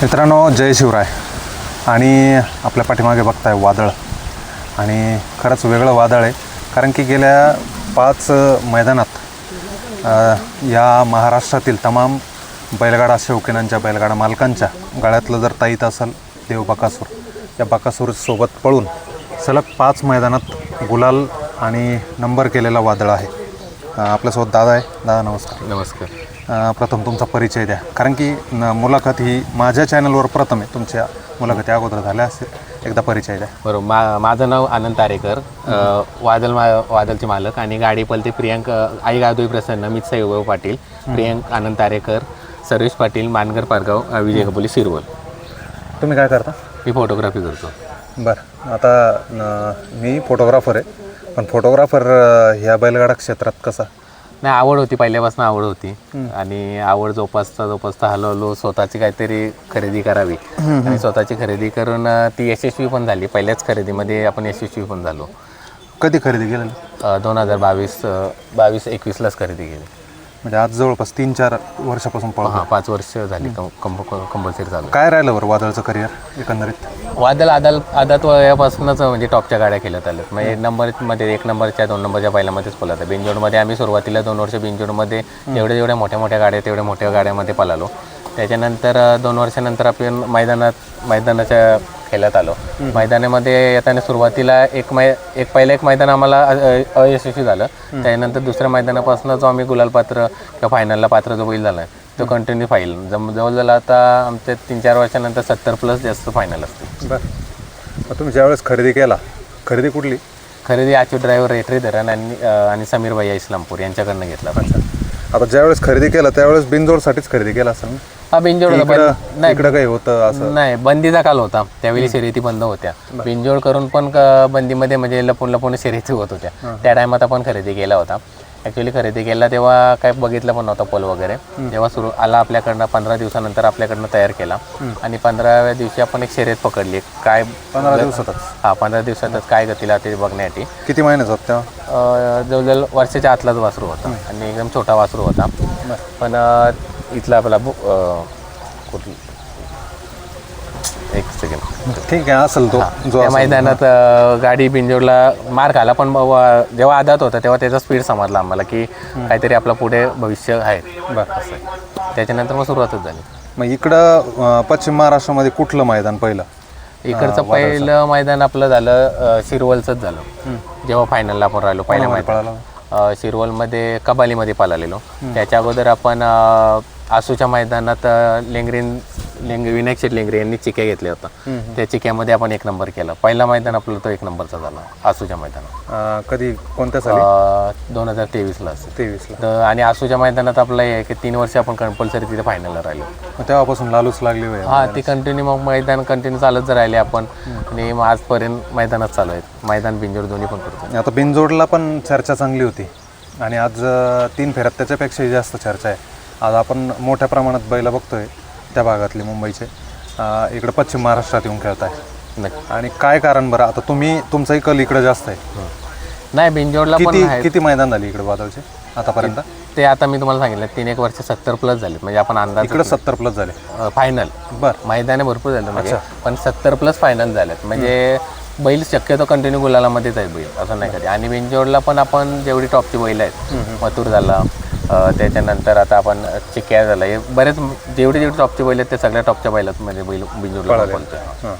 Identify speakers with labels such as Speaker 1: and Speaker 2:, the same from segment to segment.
Speaker 1: मित्रांनो जय शिवराय. आणि आपल्या पाठीमागे बघताय वादळ. आणि खरंच वेगळं वादळ आहे. कारण की गेल्या पाच मैदानात या महाराष्ट्रातील तमाम बैलगाडा शौकीनांच्या बैलगाडा मालकांच्या गळ्यातलं जर ताईत असेल देव बकासूर या बकासूरसोबत पळून सलग पाच मैदानात गुलाल आणि नंबर केलेला वादळ आहे. आपल्यासोबत दादा आहे. दादा नमस्कार.
Speaker 2: नमस्कार.
Speaker 1: प्रथम तुमचा परिचय द्या. कारण की न मुलाखत ही माझ्या चॅनलवर प्रथम आहे. तुमच्या मुलाखती अगोदर झाल्या असतील. एकदा परिचय द्या.
Speaker 2: बरोबर. मा माझं नाव आनंद तारेकर अ, वादल मा वादलचे मालक आणि गाडी पलते प्रियांक आई गादोई प्रसन्न मीच सैभव पाटील प्रियांक आनंद तारेकर सर्वेश पाटील मानगर पारगाव अ, विजय कपोली शिरवल.
Speaker 1: तुम्ही काय करता?
Speaker 2: मी फोटोग्राफी करतो.
Speaker 1: बरं. आता न, मी फोटोग्राफर आहे. पण फोटोग्राफर ह्या बैलगाडा क्षेत्रात कसा?
Speaker 2: नाही आवड होती पहिल्यापासून आवड होती. आणि आवड जोपासता जोपासता हळूहळू स्वतःची काहीतरी खरेदी करावी. आणि स्वतःची खरेदी करून ती यशस्वी पण झाली. पहिल्याच खरेदीमध्ये आपण यशस्वी पण झालो.
Speaker 1: कधी खरेदी केलेली
Speaker 2: दोन हजार बावीस बावीस एकवीसलाच खरेदी केली.
Speaker 1: म्हणजे आज जवळपास तीन चार वर्षापासून पळतो
Speaker 2: हां पाच वर्ष झाली कंपल्सरी चालू
Speaker 1: काय राहिलं बरं वादळचं करिअर एकंदरीत?
Speaker 2: वादल आदाल आदात वयापासूनच म्हणजे टॉपच्या गाड्या खेळत आल्यात म्हणजे एक नंबरमध्ये एक नंबरच्या दोन नंबरच्या पहिल्यामध्येच पळत आहे. बिंजोडमध्ये आम्ही सुरुवातीला दोन वर्ष बिंजोडमध्ये जेवढ्या जेवढ्या मोठ्या मोठ्या गाड्या तेवढ्या मोठ्या गाड्यामध्ये पळालो. त्याच्यानंतर दोन वर्षानंतर आपण मैदानात मैदानाच्या खेळत आलो. मैदानामध्ये येताना सुरुवातीला एक मै एक पहिलं एक मैदान आम्हाला अ- अयशस्वी झालं. त्यानंतर दुसऱ्या मैदानापासून जो आम्ही गुलाल पात्र किंवा फायनलला पात्र जो बैल झाला तो कंटिन्यू फाईल जम जवळजवळ आता आमच्या तीन चार वर्षानंतर सत्तर प्लस जास्त फायनल असते
Speaker 1: बरं. मग तुम्ही ज्यावेळेस खरेदी केला खरेदी कुठली?
Speaker 2: खरेदी आचू ड्रायव्हर रेटरी धरण आणि अ, आणि समीर भैया इस्लामपूर यांच्याकडनं घेतला
Speaker 1: आता ज्यावेळेस खरेदी केला त्यावेळेस बिनजोडसाठीच खरेदी केला असेल ना?
Speaker 2: हा होता
Speaker 1: इकडं
Speaker 2: नाही.
Speaker 1: इकडं काही होतं असं?
Speaker 2: नाही बंदीचा काल होता. त्यावेळी शर्यती बंद होत्या. बिंजोड करून पण क- बंदीमध्ये म्हणजे लपून लपून शर्यती होत होत्या. त्या टायमात आपण खरेदी केला होता. ॲक्च्युली खरेदी केला तेव्हा काय बघितलं पण नव्हता पोल वगैरे. जेव्हा सुरू आला आपल्याकडनं पंधरा दिवसानंतर आपल्याकडनं तयार केला. आणि पंधराव्या दिवशी आपण एक शर्यत पकडली. काय
Speaker 1: पंधरा दिवसातच.
Speaker 2: हा पंधरा दिवसातच काय गतीला ते बघण्यासाठी.
Speaker 1: किती महिन्याचं होतं तेव्हा?
Speaker 2: जवळजवळ वर्षाच्या आतलाच वासरू होता. आणि एकदम छोटा वासरू होता. पण इथला आपला कुठली? एक सेकंड
Speaker 1: ठीक आहे असेल तो. जो
Speaker 2: त्या मैदानात अ, गाडी बिंजोडला मार खाला पण ब- व- जेव्हा आदात होता तेव्हा त्याचा स्पीड समजला आम्हाला की काहीतरी आपलं पुढे भविष्य आहे.
Speaker 1: बरं.
Speaker 2: असं आहे. त्याच्यानंतर मग सुरुवातच झाली.
Speaker 1: मग इकडं अं, पश्चिम महाराष्ट्रामध्ये कुठलं मैदान पहिलं?
Speaker 2: इकडचं पहिलं मैदान आपलं झालं अ, शिरवलचंच झालं. जेव्हा फायनलला आपण राहिलो पहिल्या मैदान
Speaker 1: पळाला.
Speaker 2: अ, शिरवलमध्ये कबालीमध्ये पालालेलो त्याच्या अगोदर आपण अ, आसूच्या मैदानात अ, लेंगरीन लेंग विनायक शेट लेंगरे यांनी चिक्या घेतल्या होत्या. त्या चिक्यामध्ये आपण एक नंबर केला. पहिला मैदान आपलं तो एक नंबरचा झाला आसूच्या मैदानात.
Speaker 1: अं, कधी कोणत्या साली?
Speaker 2: दोन हजार तेवीसला असेल.
Speaker 1: तेवीसला.
Speaker 2: तर आणि आसूच्या मैदानात आपलं हे आहे की तीन वर्ष आपण कंपल्सरी तिथे फायनलला राहिलो.
Speaker 1: मग तेव्हापासून लालूच लागली होय
Speaker 2: हा ते कंटिन्यू मग मैदान कंटिन्यू चालत राहिले आपण. आणि मग आजपर्यंत मैदानात चालू आहेत. मैदान बिंजोड दोन्ही पण करतो.
Speaker 1: आता बिनजोडला पण चर्चा चांगली होती. आणि आज अं, तीन फेऱ्यात त्याच्यापेक्षाही जास्त चर्चा आहे. आज आपण मोठ्या प्रमाणात बैला बघतोय. त्या भागातले मुंबईचे. इकडं पश्चिम महाराष्ट्रात येऊन खेळताय
Speaker 2: नक्की.
Speaker 1: आणि काय कारण बरं? आता तुम्ही तुमचाही कल इकडं जास्त आहे.
Speaker 2: नाही बिंजोडला पण
Speaker 1: किती
Speaker 2: आहे
Speaker 1: किती मैदान झाली इकडे वादळचे आतापर्यंत?
Speaker 2: ते आता मी तुम्हाला सांगितलं तीन एक वर्ष सत्तर प्लस झाले. म्हणजे आपण अंदाज
Speaker 1: इकडं सत्तर प्लस झाले.
Speaker 2: फायनल
Speaker 1: बरं.
Speaker 2: मैदाने भरपूर झाले म्हणजे. पण सत्तर प्लस फायनल झालेत. म्हणजे बैल शक्यतो कंटिन्यू गुलालामध्येच आहे बैल. असं नाही कधी. आणि बिंजोडला पण आपण जेवढी टॉपची बैल आहेत मथुर झाला त्याच्यानंतर आता आपण चिक्या झाला. हे बरेच जेवढे जेवढे टॉपचे बैल आहेत ते सगळ्या टॉपच्या बैलात म्हणजे बैल
Speaker 1: हां हां.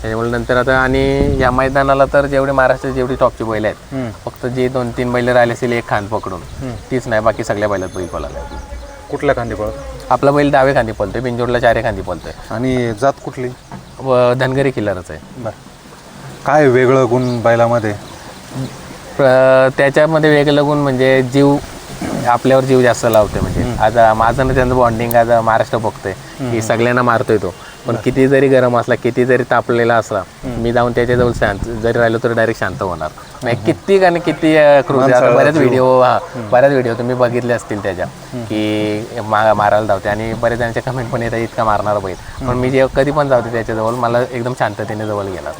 Speaker 2: त्याच्यामुळे नंतर आता आणि या मैदानाला तर जेवढे महाराष्ट्रात जेवढी टॉपची बैल आहेत फक्त जे दोन तीन बैल राहिले असेल एक खांद पकडून तीच नाही बाकी सगळ्या बैलात बैल पळाला
Speaker 1: कुठल्या खांदी पळत?
Speaker 2: आपला बैल डावे खांदी पळतोय बिंजोडला चारे खांदी पळतोय.
Speaker 1: आणि जात कुठली?
Speaker 2: व धनगरी किल्लरच आहे.
Speaker 1: काय वेगळं गुण बैलामध्ये?
Speaker 2: त्याच्यामध्ये वेगळं गुण म्हणजे जीव आपल्यावर जीव जास्त लावते म्हणजे. आता माझं ना त्यांचं बॉन्डिंग आज महाराष्ट्र बघतोय. की सगळ्यांना मारतोय तो. पण किती जरी गरम असला किती जरी तापलेला असला मी जाऊन त्याच्याजवळ शांत जरी राहिलो तर डायरेक्ट शांत होणार. म्हणजे किती आणि किती क्रूज बऱ्याच व्हिडिओ हा बऱ्याच व्हिडिओ तुम्ही बघितले असतील त्याच्या. की मा- मारायला धावते आणि बरेच जणांचे कमेंट पण येतात इतका मारणार बैल. पण मी जे कधी पण जावते त्याच्याजवळ मला एकदम शांततेने जवळ गेला.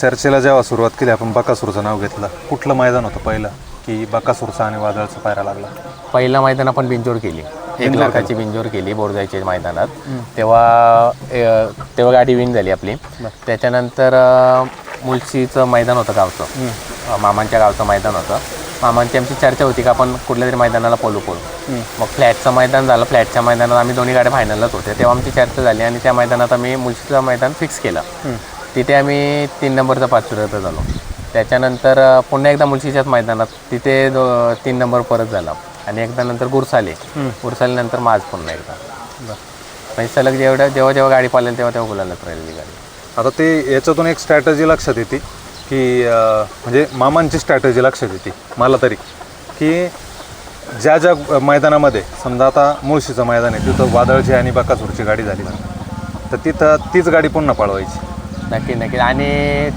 Speaker 1: चर्चेला जेव्हा सुरुवात केली आपण बकासूरचं नाव घेतलं. कुठलं मैदान होतं पहिलं? की बकासूरचा आणि वादळचा पायरा लागला.
Speaker 2: पहिलं मैदान आपण बिंजोड केली. एक लाखाची बिंजोर केली बोरजायच्या मैदानात. तेव्हा तेव्हा गाडी विन झाली आपली. त्याच्यानंतर अ, मुळशीचं मैदान होतं गावचं. मामांच्या गावचं मैदान होतं. मामांची आमची चर्चा होती का आपण कुठल्या तरी मैदानाला पोलू पोलू मग फ्लॅटचं मैदान झालं. फ्लॅटच्या मैदानात आम्ही दोन्ही गाड्या फायनलच होते तेव्हा आमची चर्चा झाली आणि त्या मैदानात आम्ही मुळशीचं मैदान फिक्स केलं. तिथे आम्ही तीन नंबरचा पाचवीचा झालो त्याच्यानंतर पुन्हा एकदा मुळशीच्याच मैदानात तिथे दो तीन नंबर परत झाला. आणि एकदा नंतर गुरसाले. गुरसाले नंतर माझ पुन्हा एकदा. म्हणजे सलग जेवढ्या जेव्हा जेव्हा गाडी पालेल तेव्हा तेव्हा गुलालच राहिलेली गाडी.
Speaker 1: आता ते याच्यातून एक स्ट्रॅटजी लक्षात येते की म्हणजे मामांची स्ट्रॅटजी लक्षात येते मला तरी. की ज्या ज्या मैदानामध्ये समजा आता मुळशीचं मैदान आहे तिथं वादळची आणि बकासूरची गाडी झाली. तर तिथं तीच गाडी पुन्हा पळवायची.
Speaker 2: नक्की नक्की. आणि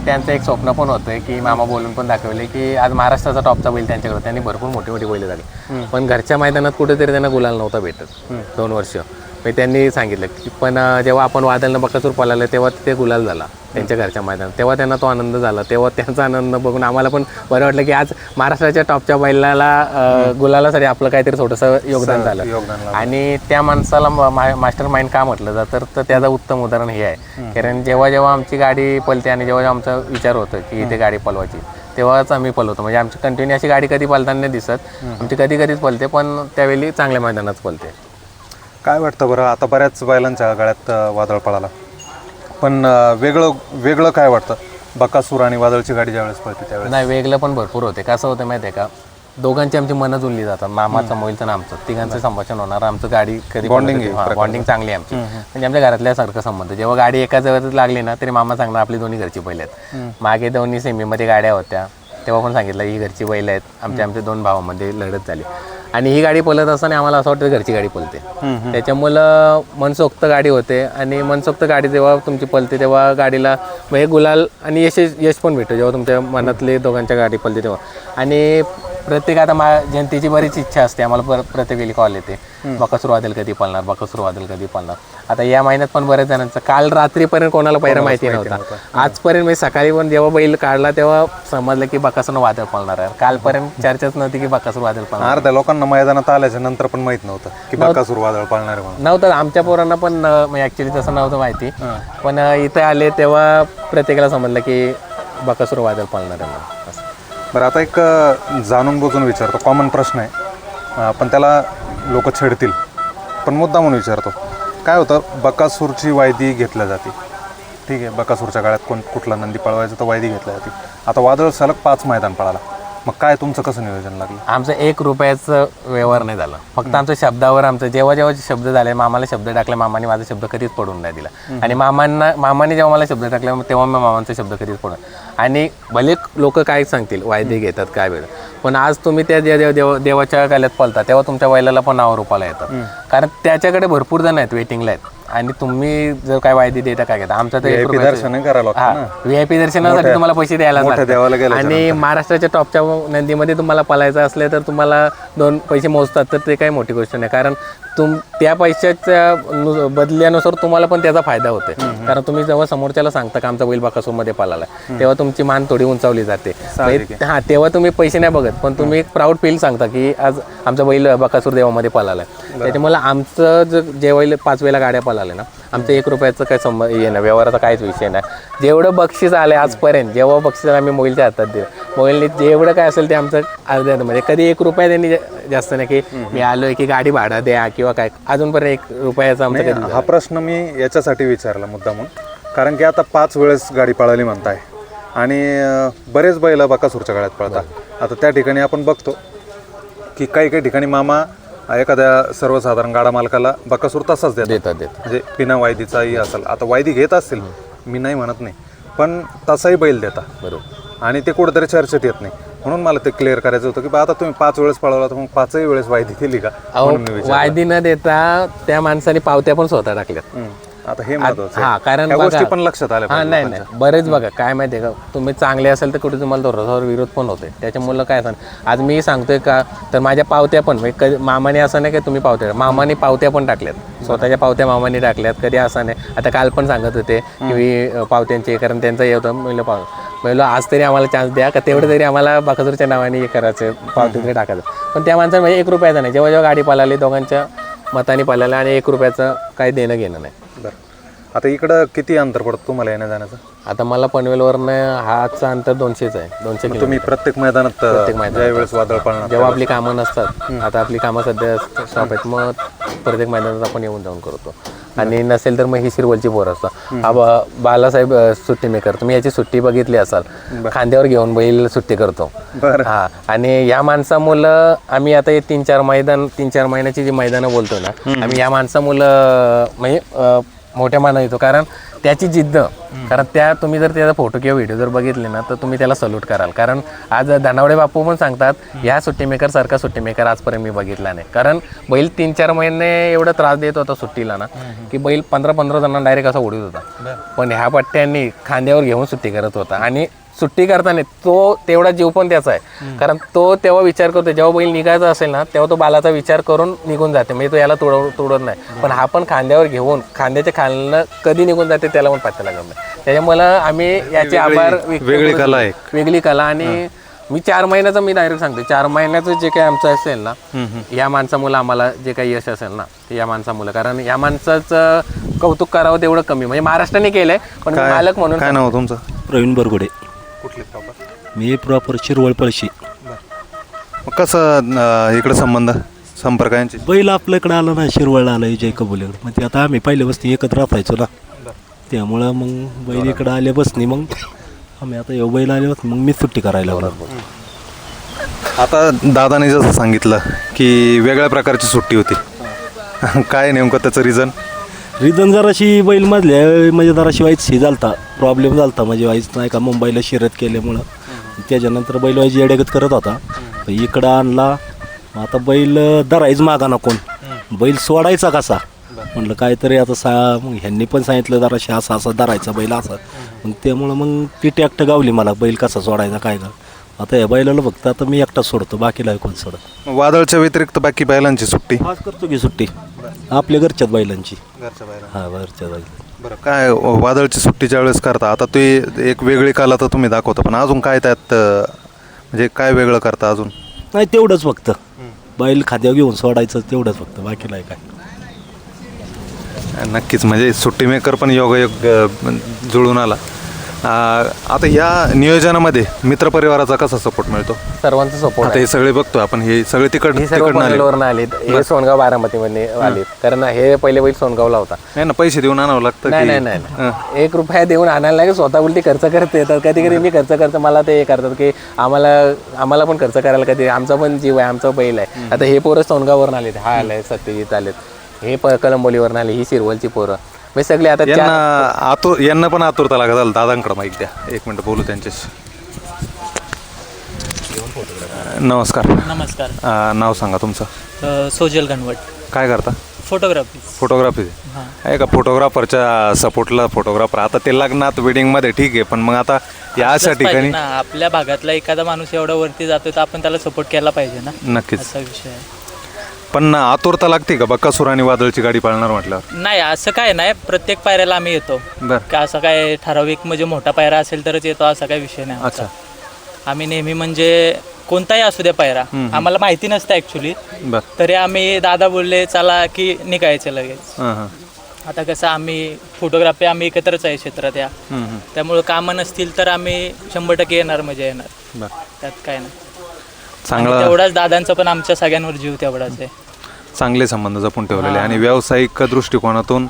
Speaker 2: त्यांचं एक स्वप्न पण होतं की मामा बोलून पण दाखवले की आज महाराष्ट्राचा टॉपचा बैल त्यांच्याकडे. त्यांनी भरपूर मोठी मोठी बैल झाली. पण घरच्या मैदानात कुठेतरी त्यांना गुलाल नव्हता भेटत. दोन वर्ष. मग त्यांनी सांगितलं की पण जेव्हा आपण वादळनं बकासूर पळालं तेव्हा ते गुलाल झाला त्यांच्या घरच्या मैदानात. तेव्हा त्यांना तो आनंद झाला तेव्हा त्यांचा आनंद बघून आम्हाला पण बरं वाटलं की आज महाराष्ट्राच्या टॉपच्या बैलाला गुलालासाठी आपलं काहीतरी छोटंसं योगदान झालं. आणि त्या माणसाला मास्टर माइंड का म्हटलं जातं? तर त्याचं उत्तम उदाहरण हे आहे. कारण जेव्हा जेव्हा आमची गाडी पलते आणि जेव्हा जेव्हा आमचा विचार होतो की इथे गाडी पलवायची तेव्हाच आम्ही पलवतो म्हणजे आमची कंटिन्यू अशी गाडी कधी पलताना दिसत. आमची कधी कधीच पलते पण त्यावेळी चांगल्या मैदानात पलते
Speaker 1: काय वाटतं बरं? आता बऱ्याच बैलांच्या गळ्यात वादळ पळाला. पण वेगळं वेगळं काय वाटतं? बकासूर आणि वादळची गाडी ज्यावेळेस पळते त्यावेळेस.
Speaker 2: नाही वेगळं पण भरपूर होते. कसं होतं माहिती आहे का? दोघांची आमची मनं जुळली जातात. मामाचं मोहिलचं आणि आमचं. तिघांचं संभाषण होणार. आमचं गाडी कधी
Speaker 1: Bonding
Speaker 2: बॉन्डिंग चांगली आहे आमची. म्हणजे आमच्या घरातल्यासारखं संबंध. जेव्हा गाडी एका जवळच लागली ना तरी मामा सांगणार आपली दोन्ही घरची बैल आहेत. मागे दोन्ही सेमीमध्ये गाड्या होत्या. तेव्हा पण सांगितलं ही घरची बैल आहेत. आमच्या आमच्या दोन भावामध्ये लढत झाली. आणि ही गाडी पळत असताना आम्हाला असं वाटतं घरची गाडी पळते त्याच्यामुळं मनसोक्त गाडी होते आणि मनसोक्त गाडी जेव्हा तुमची पळते तेव्हा गाडीला हे गुलाल आणि यश यश पण भेटतो जेव्हा तुमच्या मनातले दोघांच्या गाडी पळते तेव्हा. आणि प्रत्येक आता मा जनतेची बरीच इच्छा असते. आम्हाला पर प्रत्येक वेळी कॉल येते. बकासूर वादल कधी पळणार? बकासूर वादल कधी पळणार? आता या महिन्यात पण बऱ्याच जणांचं. काल रात्रीपर्यंत कोणाला पहिला माहिती नव्हता. आजपर्यंत मी सकाळी पण जेव्हा बैल काढला तेव्हा समजलं की बकासूर वादळ पळणार आहे. कालपर्यंत चर्चाच नव्हती की बकासूर वादळ पळणार.
Speaker 1: अर्ध्या लोकांना मैदानात आल्याच्यानंतर पण माहीत नव्हतं की बकासूर वादळ पळणार
Speaker 2: नव्हतं. आमच्या पोरांना पण ॲक्च्युली तसं नव्हतं माहिती. पण इथे आले तेव्हा प्रत्येकाला समजलं की बकासूर वादळ पळणार आहे
Speaker 1: बरं आता एक जाणून बुजून विचारतो. कॉमन प्रश्न आहे. पण त्याला लोक छेडतील. पण मुद्दा म्हणून विचारतो. काय होतं? बकासूरची वायदी घेतल्या जाते. ठीक आहे? बकासूरच्या काळात कोण कुठला नंदी पळवायचा तर वायदी घेतल्या जाते. आता वादळ सलग पाच मैदान पळाला. मग काय तुमचं कसं नियोजन लागलं?
Speaker 2: आमचं एक रुपयाचं व्यवहार नाही झालं. फक्त आमच्या शब्दावर आमचं जेव्हा जेव्हा शब्द झाले मामाला शब्द टाकले मामाने माझा शब्द कधीच पडून नाही दिला. आणि मामांना मामाने जेव्हा मला शब्द टाकले तेव्हा मी मामांचा शब्द कधीच पडून आणि भले लोक काय सांगतील वायदे घेतात काय वेळ. पण आज तुम्ही त्या देव देव देवाच्या गाल्यात पळता तेव्हा तुमच्या वैलाला पण नाव रुपाला येतात कारण त्याच्याकडे भरपूर जण आहेत वेटिंगला आहेत. आणि तुम्ही जर काय वायदे देता काय घेता? आमचं तर
Speaker 1: VIP दर्शन करायला लागतं ना.
Speaker 2: व्ही आय पी दर्शनासाठी तुम्हाला पैसे द्यायला
Speaker 1: देवाला गेल्याच्या
Speaker 2: आणि महाराष्ट्राच्या टॉपच्या नंदीमध्ये तुम्हाला पलायचं असले तर तुम्हाला दोन पैसे मोजतात तर ते काही मोठी गोष्ट नाही. कारण तुम त्या पैशाच्या नु- बदल्यानुसार तुम्हाला पण त्याचा फायदा होते कारण तुम्ही जेव्हा समोरच्याला सांगता का आमचा बैल बाकासूरमध्ये पळाला तेव्हा तुमची मान थोडी उंचावली जाते. म्हणजे- हा तेव्हा तुम्ही पैसे नाही बघत पण तुम्ही एक प्राऊड फील सांगता की आज आमचा बैल बकासूर देवामध्ये पळाला त्याच्यामुळे आमचं जर जेव्हा पाच वेळेला गाड्या पळाल्या ना आमचं एक रुपयाचं काय संबंध हे नाही व्यवहाराचा काहीच विषय नाही. जेवढं बक्षीस आले आजपर्यंत जेव्हा बक्षीस आलं, आम्ही मोबाईलच्या हातात दिलं मोबाईलने जेवढं काय असेल ते आमचं अर्ध्या म्हणजे कधी एक रुपया त्यांनी जास्त नाही की मी आलोय की गाडी भाडा द्या किंवा काय. अजूनपर्यंत एक रुपयाचा आमचं कधी
Speaker 1: हा प्रश्न मी याच्यासाठी विचारला मुद्दा म्हणून कारण की आता पाच वेळेस गाडी पळाली म्हणताय. आणि बरेच बैल बकासूरच्या काळात पळतात. आता त्या ठिकाणी आपण बघतो की काही काही ठिकाणी मामा एखाद्या सर्वसाधारण गाडा मालकाला बकासूर तसाच देतात.
Speaker 2: देतात देतात.
Speaker 1: म्हणजे बिना वायदीचाही असेल. आता वायदी घेत असतील. मी नाही म्हणत नाही. पण तसाही बैल देता
Speaker 2: बरोबर.
Speaker 1: आणि ते कुठेतरी चर्चेत येत नाही. म्हणून मला ते क्लिअर करायचं होतं की बा आता तुम्ही पाच वेळेस पळवला तर मग पाचही वेळेस वायदी दिली का?
Speaker 2: अहो
Speaker 1: म्हणून मी विचारलं.
Speaker 2: वायदी न देता त्या माणसाने पावत्या पण स्वतः टाकल्यात.
Speaker 1: हम्म. आता हे महत्वाचं
Speaker 2: हा. कारण
Speaker 1: ह्या
Speaker 2: बघा-
Speaker 1: गोष्टी पण लक्षात आल्या
Speaker 2: हा
Speaker 1: पाहिजे
Speaker 2: नाही. नाही. बरेच बघा काय माहिती आहे का? तुम्ही चांगले असेल तर कुठे तुम्हाला थोडासा विरोध पण होते त्याच्यामुळं काय सांग आज मी सांगतोय का तर माझ्या पावत्या पण म्हणजे कधी मामाने असं नाही की तुम्ही पावत्या मामाने पावत्या पण टाकल्यात. स्वतःच्या पावत्या मामाने टाकल्यात कधी असं नाही. आता काल पण सांगत होते की मी अं, पावत्यांचे कारण त्यांचं हे होतं. म्हणलं पाव म्हणलं आज तरी आम्हाला चान्स द्या का तेवढं तरी आम्हाला बाकासूरच्या नावाने हे करायचं पावते तरी टाकायचं. पण त्या माणसाने म्हणजे एक रुपयाचा नाही. जेव्हा जेव्हा गाडी पळाली दोघांच्या मताने पळाला आणि एक रुपयाचं काही देणं घेणं नाही.
Speaker 1: बरं. आता इकडं किती अंतर पडतं तुम्हाला येण्या जाण्याचं?
Speaker 2: आता मला पनवेलवरनं हाचा अंतर दोनशेच आहे. दोनशे
Speaker 1: तुम्ही प्रत्येक मैदानात
Speaker 2: मैदानात.
Speaker 1: ज्या वेळेस वादळ पाळणार
Speaker 2: जेव्हा आपली कामं नसतात आता आपली कामं सध्या स्टॉप आहेत. मग प्रत्येक मैदानात आपण येऊन जाऊन करतो. आणि नसेल तर मग ही शिरवलची पोर असतं हा बा- बालासाहेब सुट्टी मेकर तुम्ही याची सुट्टी बघितली असाल. खांद्यावर घेऊन बैल सुट्टी करतो. हा. आणि या माणसामुळं आम्ही आता हे तीन चार मैदान तीन चार महिन्याची जी मैदानं बोलतो ना आम्ही या माणसामुळं म्हणजे अ, मोठ्या माना येतो. कारण त्याची जिद्द कारण त्या तुम्ही जर त्याचा फोटो किंवा व्हिडिओ जर बघितले ना तर तुम्ही त्याला सल्यूट कराल. कारण आज धनावडे बापू पण सांगतात ह्या सुट्टी मेकर सारखा सुट्टी मेकर आजपर्यंत मी बघितला नाही. कारण बैल तीन चार महिने एवढा त्रास देत होता सुट्टीला ना की बैल पंधरा पंधरा जणांना डायरेक्ट असा उडीत होता. पण ह्या पट्ट्यांनी खांद्यावर घेऊन सुट्टी करत होता. आणि सुट्टी करताना तो तेवढा जीव पण त्याचा आहे. कारण तो तेव्हा विचार करतो जेव्हा बैल निघायचा असेल ना तेव्हा तो बालाचा विचार करून निघून जाते. म्हणजे तो याला तोडव तोडत नाही. पण हा पण खांद्यावर घेऊन खांद्याच्या खालनं कधी निघून जाते त्याला पण पत्ता लागत नाही. त्याच्यामुळे आम्ही याचे आभार
Speaker 1: वेगळी कला आहे.
Speaker 2: वेगळी कला आणि मी चार महिन्याचं मी डायरेक्ट सांगते. चार महिन्याचं जे काही आमचं असेल ना या माणसामुळे आम्हाला जे काही यश असेल ना ते या माणसामुळे कारण या माणसाचं कौतुक करावं तेवढं कमी. म्हणजे महाराष्ट्राने केलंय पण मालक म्हणून
Speaker 1: काय नाव तुमचं?
Speaker 3: प्रवीण बरगुडे. मी प्रॉपर शिरवळ पळशी.
Speaker 1: मग कसं अं, इकडं संबंध संपर्क यांची?
Speaker 3: बैल आपल्याकडे आला ना शिरवळला आला विजय कबुलीकडे मग ते आता आम्ही पहिल्या वस्ती एकत्र राहायचो ना. त्यामुळं मग बैल इकडं आले बसनी मग. आम्ही आता येऊ बैल आले बसनी मग मी सुट्टी करायला लागलो.
Speaker 1: आता दादाने जसं सांगितलं की वेगळ्या प्रकारची सुट्टी होती. काय नेमकं त्याचं रिझन
Speaker 3: रिझन जराशी बैल मधल्या म्हणजे जराशी वाईट सी झालता प्रॉब्लेम झालता म्हणजे वाईच नाही का मुंबईला शिरत केल्यामुळं. त्याच्यानंतर बैल वाईज येडेगत करत होता. तर इकडं आणला. आता बैल धरायच मागा ना कोण? बैल सोडायचा कसा? म्हणलं काहीतरी आता सा मग ह्यांनी पण सांगितलं जराशी असा असा धरायचा बैल असा. मग त्यामुळं मग ती टॅक्ट गावली मला बैल कसा सोडायचा काय का आता या बैलाला फक्त आता मी एकटा सोडतो बाकीला कोण सोडत?
Speaker 1: वादळच्या व्यतिरिक्त बाकी बैलांची सुट्टी?
Speaker 3: आज करतो की सुट्टी. आपल्या घरच्याच बैलांची. हा घरच्या बैल
Speaker 1: बरं काय वादळची सुट्टीच्या वेळेस करता आता ते एक वेगळी कला तर तुम्ही दाखवता पण अजून काय त्यात अं, म्हणजे काय वेगळं करता अजून?
Speaker 3: नाही तेवढंच फक्त. बैल खाद्यावर घेऊन सोडायचं तेवढंच फक्त बाकीला काय?
Speaker 1: नक्कीच म्हणजे सुट्टी मेकर पण योगायोग अं, जुळून आला. आता या नियोजनामध्ये मित्रपरिवाराचा कसा सपोर्ट मिळतो?
Speaker 2: सर्वांचा सपोर्ट
Speaker 1: आता हे सगळे बघतो आपण हे सगळे तिकड तिकडनं आले
Speaker 2: हे सोनगाव बारामतीमध्ये आलेत. कारण हे पहिले बैल सोनगावला होता.
Speaker 1: नाही ना पैसे देऊन आणावं लागतं
Speaker 2: नाही नाही नाही. एक रुपया देऊन आणायला नाही स्वतः उलटी खर्च करते येतात. कधी कधी मी खर्च करतो मला ते करतात की आम्हाला आम्हाला पण खर्च करायला कधी आमचा पण जीव आहे आमचा बैल आहे. आता हे पोरं सोनगाववरून आलेत. हा आलाय सत्यजित आलेत. हे प कलंबोलीवरून आले ही शिरवलची पोरं. मी सगळे आता
Speaker 1: यांना आतुर यांना पण आतुरता लागत आलं दादांकडे माहिती द्या. एक मिनिट बोलू त्यांच्याशी. नमस्कार.
Speaker 4: नमस्कार.
Speaker 1: अं, नाव सांगा तुमचं.
Speaker 4: अ, सोजल घनवट
Speaker 1: काय करता?
Speaker 4: फोटोग्राफी.
Speaker 1: फोटोग्राफी.
Speaker 4: हां.
Speaker 1: आहे का? फोटोग्राफरच्या सपोर्टला फोटोग्राफर. आता ते लग्नात वेडिंगमध्ये ठीक आहे पण मग आता या अशा ठिकाणी
Speaker 4: ना आपल्या भागातला एखादा माणूस एवढा वरती जातोय तर आपण त्याला सपोर्ट केला पाहिजे ना?
Speaker 1: नक्कीच.
Speaker 4: असा विषय आहे.
Speaker 1: पण आतुरता लागते का? बक्कासूर आणि वादळची गाडी पाळणार म्हटल्यावर.
Speaker 4: नाही असं काय नाही. प्रत्येक पायऱ्याला आम्ही येतो.
Speaker 1: बर.
Speaker 4: का असं काय ठराविक म्हणजे मोठा पायरा असेल तरच येतो असा काही विषय नाही आमचा.
Speaker 1: अच्छा.
Speaker 4: आम्ही नेहमी म्हणजे कोणताही असू द्या पायरा. आम्हाला माहिती नसतं ॲक्च्युली
Speaker 1: बर.
Speaker 4: तरी आम्ही दादा बोलले चला की निघायचं लगेच.
Speaker 1: हां हां.
Speaker 4: आता कसं आम्ही फोटोग्राफी आम्ही एकत्रच आहे क्षेत्रात या.
Speaker 1: हम्म, हम्म.
Speaker 4: त्यामुळं कामं नसतील तर आम्ही शंभर टक्के येणार म्हणजे येणार.
Speaker 1: बर.
Speaker 4: त्यात काय नाही.
Speaker 1: चांगला
Speaker 4: तेवढाच दादांचा पण आमच्या सगळ्यांवर जीव तेवढाच आहे.
Speaker 1: चांगले संबंध जपून ठेवलेले आणि व्यावसायिक दृष्टिकोनातून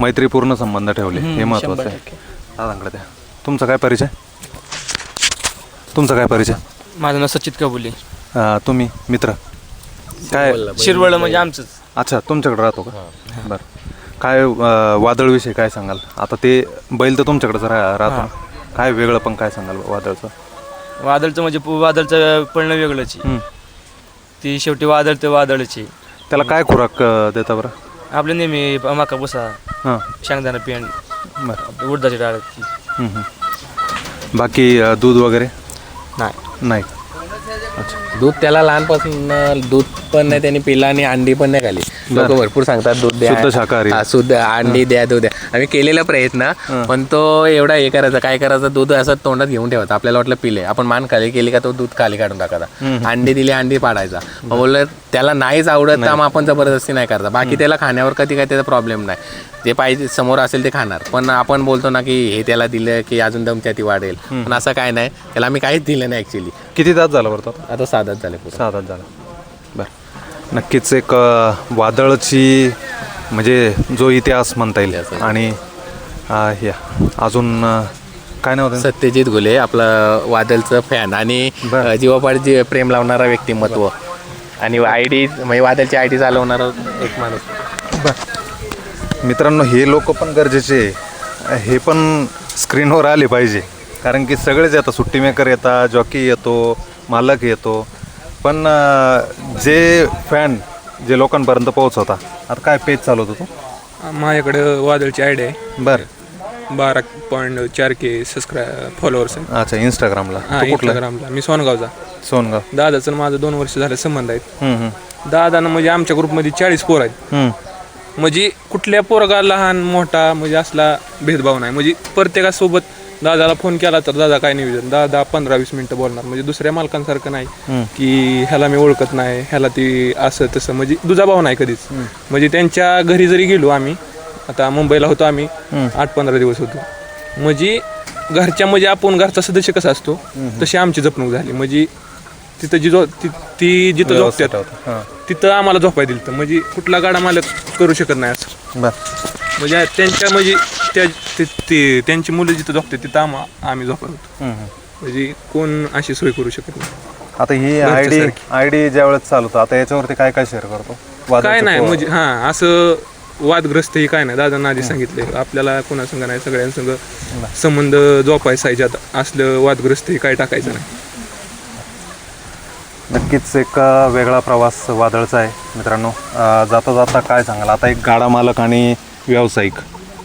Speaker 1: मैत्रीपूर्ण संबंध ठेवले. हे महत्वाचं आहे. दादांकडे द्या. तुमचा काय परिचय? तुमचा काय परिचय?
Speaker 5: माझं नाव सचित कबुली.
Speaker 1: अं, तुम्ही? मित्र? काय?
Speaker 5: शिरवळ म्हणजे आमचंच.
Speaker 1: अच्छा तुमच्याकडे राहतो का? बरं. काय अं, वादळविषयी काय सांगाल? आता ते बैल तर तुमच्याकडेच रा राहतो ना. काय वेगळं पण काय सांगाल वादळचं?
Speaker 5: वादळचं म्हणजे पु- वादळचं पळणं वेगळंच आहे. ती शेवटी वादळ ते वादळची
Speaker 1: त्याला काय खुराक अं, देता बरं?
Speaker 5: आपलं नेहमी माका
Speaker 1: हां.
Speaker 5: शेंगदाणा पेंड
Speaker 1: बरं.
Speaker 5: उडदाची डाळ.
Speaker 1: बाकी अं, दूध वगैरे?
Speaker 5: नाही.
Speaker 1: नाही.
Speaker 2: दूध त्याला लहानपासून दूध पण नाही त्यांनी पिला आणि अंडी पण नाही खाली. लोक भरपूर सांगतात दूध द्या.
Speaker 1: शाकाहारी.
Speaker 2: हा, शुद्ध अंडी द्या दूध द्या. आम्ही केलेला प्रयत्न पण तो एवढा हे करायचा काय करायचा दूध असं तोंडात घेऊन ठेवायचा. आपल्याला वाटलं पिले आपण मान खाली केली का तो दूध खाली काढून टाकायचा. अंडी दिली अंडी पाडायचा. मग बोललं त्याला नाहीच आवडत तर मग आपण जबरदस्ती नाही करता. बाकी त्याला खाण्यावर कधी काय त्याचा प्रॉब्लेम नाही. जे पाहिजे समोर असेल ते खाणार. पण आपण बोलतो ना की हे त्याला दिलं की अजून दमछाती वाढेल. पण असं काय नाही. त्याला आम्ही काहीच दिलं नाही ॲक्च्युली
Speaker 1: किती तास झाला बरं तो? आता?
Speaker 2: आता साधाच झाले
Speaker 1: सहा तास झाला. बरं. नक्कीच एक अ, वादळची म्हणजे जो इतिहास म्हणता येईल. आणि अ, हे अजून अ, काय नाव त्यांचं?
Speaker 2: सत्यजित घुले आपलं वादलचं फॅन आणि
Speaker 1: बरं.
Speaker 2: अ, जीवापाड जी प्रेम लावणारा व्यक्तिमत्व. आणि आय डी म्हणजे वादलची आय डी चालवणारा एक माणूस.
Speaker 1: मित्रांनो हे लोक पण गरजेचे आहे. हे पण स्क्रीनवर आले पाहिजे. कारण की सगळेच येतात सुट्टी मेकर येतात जॉकी येतो मालक येतो. पण अं, जे फॅन जे लोकांपर्यंत पोहोचवता आता काय पेज चालवतो तू?
Speaker 6: माझ्याकडे वादळची आयडिया आहे.
Speaker 1: बरं.
Speaker 6: बारा पॉईंट चार के सबस्क्राय फॉलोअर्स आहे
Speaker 1: अच्छा इंस्टाग्रामला
Speaker 6: हा
Speaker 1: तू कुठला
Speaker 6: इंस्टाग्रामला मी सोनगावचा.
Speaker 1: सोनगाव.
Speaker 6: दादाचं आणि माझं दोन वर्ष झाले संबंध आहेत.
Speaker 1: हम्म, हम्म,
Speaker 6: दादानं म्हणजे आमच्या ग्रुपमध्ये चाळीस पोर आहेत.
Speaker 1: हम्म.
Speaker 6: म्हणजे कुठल्या पोरगा लहान मोठा म्हणजे असला भेदभाव नाही. म्हणजे प्रत्येकासोबत दादाला फोन केला तर दादा काय नियोजन? दादा पंधरा वीस मिनिटं बोलणार. म्हणजे दुसऱ्या मालकांसारखं नाही की ह्याला मी ओळखत नाही ह्याला ती असं तसं. म्हणजे दुजाभाव नाही कधीच. म्हणजे त्यांच्या घरी जरी गेलो आम्ही आता मुंबईला होतो आम्ही आठ पंधरा दिवस होतो. म्हणजे घरच्या म्हणजे आपण घरचा सदस्य कसा असतो तशी आमची जपणूक झाली. म्हणजे तिथं जी जो ती- ती जिथं
Speaker 1: व्यवस्थित
Speaker 6: झोपतात
Speaker 1: होतं.
Speaker 6: तिथं आम्हाला झोपाय दिलं म्हणजे कुठला गाडा मालक करू शकत नाही असं. म्हणजे त्यांच्या म्हणजे त्या ते- ते- त्यांची मुलं जिथं झोपते तिथं आम्हा आम्ही झोपत होतो.
Speaker 1: हम्म.
Speaker 6: म्हणजे कोण अशी सोय करू शकत नाही.
Speaker 1: आता ही आय डी आय डी ज्या वेळेस चालवतो आता याच्यावरती काय काय शेअर करतो?
Speaker 6: काय नाही
Speaker 1: पो-
Speaker 6: म्हणजे हा असं वादग्रस्त ही काय नाही. दादांना आधी सांगितले आपल्याला कोणासंग नाही सगळ्यांसंग संबंध जोपायचा ह्याच्यात असलं वादग्रस्त ही काय टाकायचं नाही.
Speaker 1: नक्कीच एक अ, वेगळा प्रवास वादळचा आहे मित्रांनो. अ, जाता जाता काय सांगाल? आता एक गाडा मालक आणि व्यावसायिक.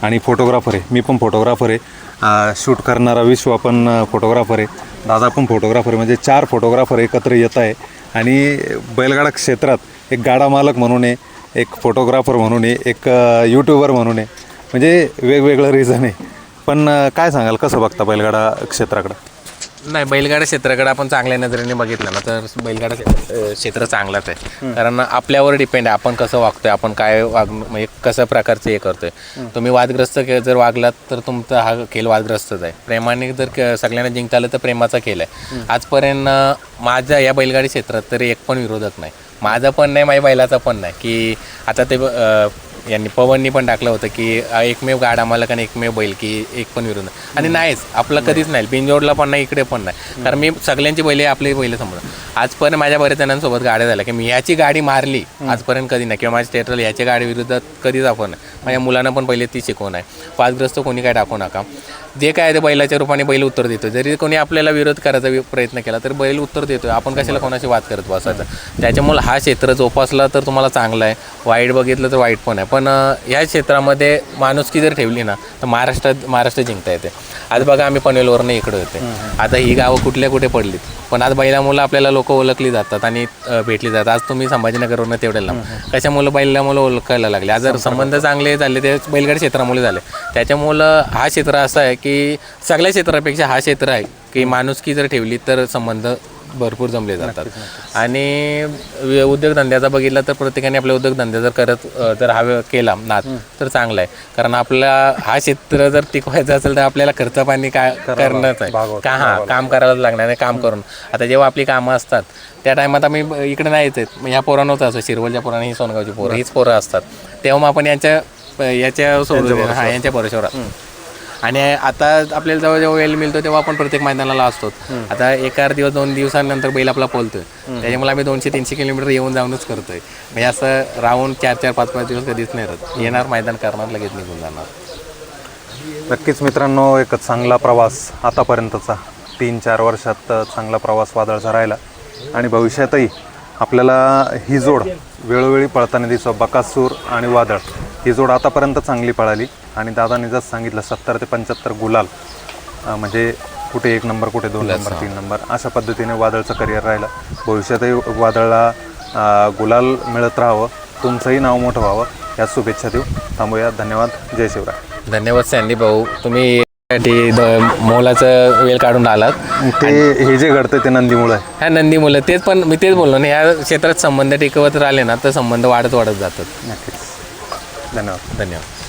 Speaker 1: आणि फोटोग्राफर आहे. मी पण फोटोग्राफर आहे. शूट करणारा विश्व पण फोटोग्राफर आहे. दादा पण फोटोग्राफर आहे. म्हणजे चार फोटोग्राफर एकत्र येत आहे. आणि बैलगाडा क्षेत्रात एक गाडा मालक म्हणून आहे एक फोटोग्राफर म्हणून आहे एक यूट्यूबर म्हणून आहे. म्हणजे वेगवेगळं रिझन आहे. पण काय सांगाल? कसं बघता बैलगाडा क्षेत्राकडं?
Speaker 2: नाही बैलगाडा क्षेत्राकडे आपण चांगल्या नजरेने बघितलं ना तर बैलगाडा क्षेत्र क्षेत्र चांगलाच आहे. कारण आपल्यावर डिपेंड आहे आपण कसं वागतोय आपण काय वाग म्हणजे कसं प्रकारचं हे करतोय. तुम्ही वादग्रस्त के- जर वागलात तर तुमचा हा खेळ वादग्रस्तच आहे. प्रेमाने जर क- सगळ्यांना जिंकता आलं तर प्रेमाचा खेळ आहे. आजपर्यंत अं, माझ्या या बैलगाडी क्षेत्रात तरी एक पण विरोधक नाही. माझा पण नाही माझ्या बैलाचा पण नाही. की आता ते अं, यांनी पवननी पण टाकलं होतं की एकमेव गाडा मालक आणि एकमेव बैल की एक पण विरोध नाही. आणि नाहीच आपलं कधीच नाही. बिंजोडला पण नाही इकडे पण नाही. कारण मी सगळ्यांची बैले आपली बैल समोर आजपर्यंत माझ्या बऱ्याच जणांसोबत गाड्या झाल्या की मी ह्याची गाडी मारली आजपर्यंत कधी नाही. किंवा माझ्या स्टेटरला ह्याच्या गाडी विरोधात कधीच आपण नाही. माझ्या मुलांना पण पहिले ती शिकवण आहे. वादग्रस्त कोणी काय टाकू नका. जे काय आहे ते बैलाच्या रूपाने बैल उत्तर देतो जरी कोणी आपल्याला विरोध करायचा प्रयत्न केला तर बैल उत्तर देतो आपण कशाला कोणाशी वाद करत बसायचं? त्याच्यामुळे हा क्षेत्र जोपासला तर तुम्हाला चांगला आहे. वाईट बघितलं तर वाईट पण आहे. पण अं, ह्या क्षेत्रामध्ये माणुसकी जर ठेवली ना तर महाराष्ट्रात महाराष्ट्र जिंकता येते. आज बघा आम्ही पनवेलवरनं इकडे होते. आता ही गावं कुठल्या कुठे पडलीत? पण आज बैलामुळं आपल्याला लोक ओळखली जातात आणि भेटली जातात. आज तुम्ही संभाजीनगरवरनं तेवढे लांब कशामुळं बैलामुळं ओळखायला लागले? आज जर संबंध चांगले झाले ते बैलगाडी क्षेत्रामुळे झाले. त्याच्यामुळं हा क्षेत्र असा आहे की सगळ्या क्षेत्रापेक्षा हा क्षेत्र आहे की माणुसकी जर ठेवली तर संबंध भरपूर जमले जातात. आणि उद्योगधंद्याचा बघितला तर प्रत्येकाने आपल्या उद्योगधंद्या जर करत जर हा केला नाद तर चांगला आहे. कारण आपला हा क्षेत्र जर टिकवायचा असेल तर आपल्याला खर्च पाणी काय करणंच आहे. का हां काम करायलाच लागणार आहे काम करून. आता जेव्हा आपली कामं असतात त्या टायमात आम्ही इकडे नाही येत आहेत. ह्या पोरं नव्हतं असं शिरवलच्या पोरांनी ही सोनगावची पोरं हीच पोरं असतात. तेव्हा मग आपण यांच्या याच्या सोबत हां यांच्या भरोश्यावर. आणि आता आपल्याला जेव्हा जेव्हा वेळ मिळतो तेव्हा आपण प्रत्येक मैदानाला असतो. आता एका दिवस दोन दिवसानंतर बैल आपला पोलतोय. त्याच्यामुळे आम्ही दोनशे तीनशे किलोमीटर येऊन जाऊनच करतोय. म्हणजे असं राहून चार चार पाच पाच दिवस कधीच नाही राहत. येणार मैदान करणार लगेच निघून जाणार.
Speaker 1: नक्कीच मित्रांनो एक चांगला प्रवास आतापर्यंतचा. तीन चार वर्षात चांगला प्रवास वादळचा राहिला. आणि भविष्यातही आपल्याला ही जोड वेळोवेळी पळताना दिसतो बकासूर आणि वादळ. ही जोड आतापर्यंत चांगली पळाली. आणि दादाने जसं सांगितलं सत्तर ते पंच्याहत्तर गुलाल अं, म्हणजे कुठे एक नंबर कुठे दोन नंबर तीन नंबर अशा पद्धतीने वादळचं करिअर राहिलं. भविष्यातही वादळला अं, गुलाल मिळत राहावं तुमचंही नाव मोठं व्हावं या शुभेच्छा देऊ. थांबूया. धन्यवाद. जय शिवराय.
Speaker 2: धन्यवाद सँडी भाऊ. तुम्ही यासाठी द- मोलाचं वेळ काढून आलात.
Speaker 1: ते हे जे घडतं ते नंदीमुळं आहे.
Speaker 2: ह्या नंदी मुलं तेच पण मी तेच बोललो ना ह्या क्षेत्रात संबंध टिकवत राहिले ना तर संबंध वाढत वाढत जातात.
Speaker 1: नक्कीच. धन्यवाद.
Speaker 2: धन्यवाद.